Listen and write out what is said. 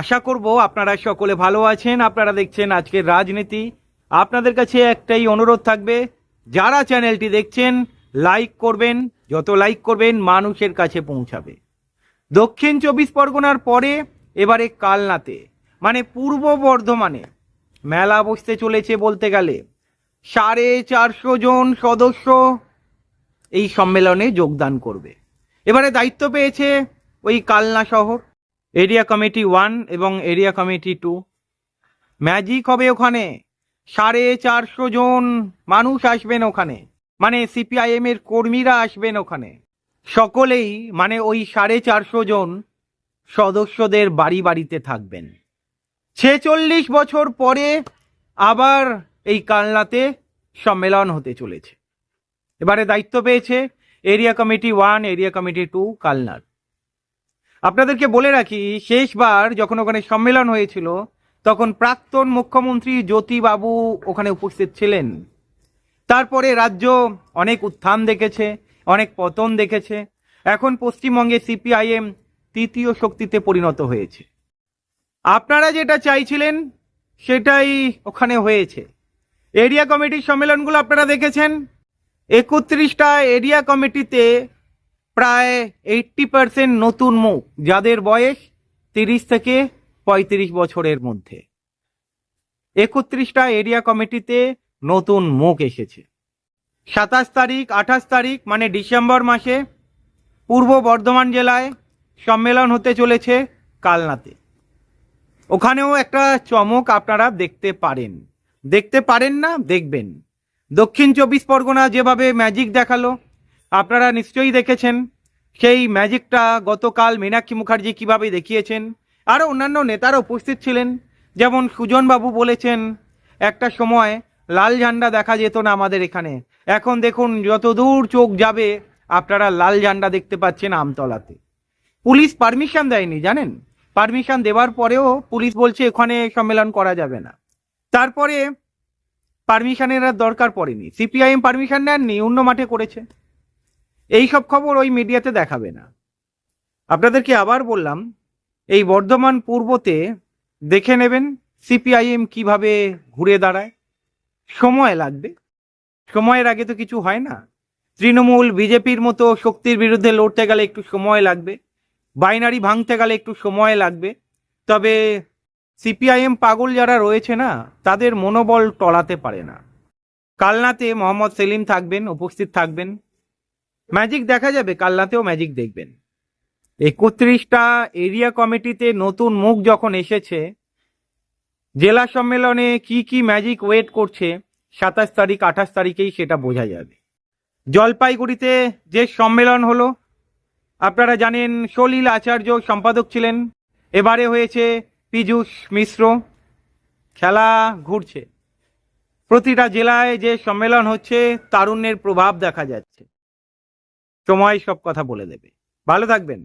আশা করব আপনারা সকলে ভালো আছেন। আপনারা দেখছেন আজকের রাজনীতি। আপনাদের কাছে একটাই অনুরোধ থাকবে, যারা চ্যানেলটি দেখছেন, লাইক করবেন, যত লাইক করবেন, মানুষের কাছে পৌঁছাবে। দক্ষিণ চব্বিশ পরগনার পরে, এবারে কালনাতে মানে পূর্ব বর্ধমানে, মেলা বসতে চলেছে বলতে গেলে। সাড়ে চারশো জন সদস্য এই সম্মেলনে যোগদান করবে। এবারে দায়িত্ব পেয়েছে ওই কালনা শহর। এরিয়া কমিটি ওয়ান এবং এরিয়া কমিটি টু ম্যাজিক হবে ওখানে। সাড়ে চারশো জন মানুষ আসবেন ওখানে। মানে সিপিআইএম এর কর্মীরা আসবেন ওখানে। সকলেই মানে ওই সাড়ে চারশো জন সদস্যদের বাড়ি বাড়িতে থাকবেন। ছেচল্লিশ বছর পরে আবার এই কালনাতে সম্মেলন হতে চলেছে। এবারে দায়িত্ব পেয়েছে area committee one area committee two কালনার। আপনাদেরকে বলে রাখি, শেষবার যখন ওখানে সম্মেলন হয়েছিল, তখন প্রাক্তন মুখ্যমন্ত্রী জ্যোতিবাবু ওখানে উপস্থিত ছিলেন। তারপরে রাজ্য অনেক উত্থান দেখেছে, অনেক পতন দেখেছে। এখন পশ্চিমবঙ্গে সিপিআইএম তৃতীয় শক্তিতে পরিণত হয়েছে। আপনারা যেটা চাইছিলেন, সেটাই ওখানে হয়েছে। এরিয়া কমিটির সম্মেলনগুলো আপনারা দেখেছেন। একত্রিশটা এরিয়া কমিটিতে প্রায় এইট্টি পার্সেন্ট নতুন মুখ, যাদের বয়স তিরিশ থেকে পঁয়ত্রিশ বছরের মধ্যে। একত্রিশটা এরিয়া কমিটিতে নতুন মুখ এসেছে। সাতাশ তারিখ, আঠাশ তারিখ মানে ডিসেম্বর মাসে পূর্ব বর্ধমান জেলায় সম্মেলন হতে চলেছে কালনাতে। ওখানেও একটা চমক আপনারা দেখতে পারেন। দেখতে পারেন না, দেখবেন। দক্ষিণ চব্বিশ পরগনা যেভাবে ম্যাজিক দেখাল আপনারা নিশ্চয়ই দেখেছেন, সেই ম্যাজিকটা গতকাল মীনাক্ষী মুখার্জি কীভাবে দেখিয়েছেন। আরও অন্যান্য নেতারা উপস্থিত ছিলেন, যেমন সুজনবাবু বলেছেন, একটা সময় লাল ঝান্ডা দেখা যেত না আমাদের এখানে। এখন দেখুন, যত দূর চোখ যাবে, আপনারা লাল ঝান্ডা দেখতে পাচ্ছেন আমতলাতে। পুলিশ পারমিশন দেয়নি, জানেন? পারমিশন দেওয়ার পরেও পুলিশ বলছে ওখানে সম্মেলন করা যাবে না। তারপরে পারমিশনের আর দরকার পড়েনি। সিপিআইএম পারমিশন নেননি, অন্য মাঠে করেছে। এই সব খবর ওই মিডিয়াতে দেখাবে না। আপনাদেরকে আবার বললাম, এই বর্ধমান পূর্বতে দেখে নেবেন সিপিআইএম কীভাবে ঘুরে দাঁড়ায়। সময় লাগবে। সময়ের আগে তো কিছু হয় না। তৃণমূল, বিজেপির মতো শক্তির বিরুদ্ধে লড়তে গেলে একটু সময় লাগবে। বাইনারি ভাঙতে গেলে একটু সময় লাগবে। তবে সিপিআইএম পাগল যারা রয়েছে না, তাদের মনোবল টলাতে পারে না। কালনাতে মোহাম্মদ সেলিম থাকবেন, উপস্থিত থাকবেন। ম্যাজিক দেখা যাবে কালনাতেও ম্যাজিক দেখবেন। একত্রিশটা এরিয়া কমিটিতে নতুন মুখ যখন এসেছে, জেলা সম্মেলনে কি কি ম্যাজিক ওয়েট করছে, সাতাশ তারিখ, আঠাশ তারিখেই সেটা বোঝা যাবে। জলপাইগুড়িতে যে সম্মেলন হলো, আপনারা জানেন সলিল আচার্য সম্পাদক ছিলেন, এবারে হয়েছে পীযূষ মিশ্র। খেলা ঘুরছে। প্রতিটা জেলায় যে সম্মেলন হচ্ছে, তারুণ্যের প্রভাব দেখা যাচ্ছে। সময় সব কথা বলে দেবে। ভালো থাকবেন।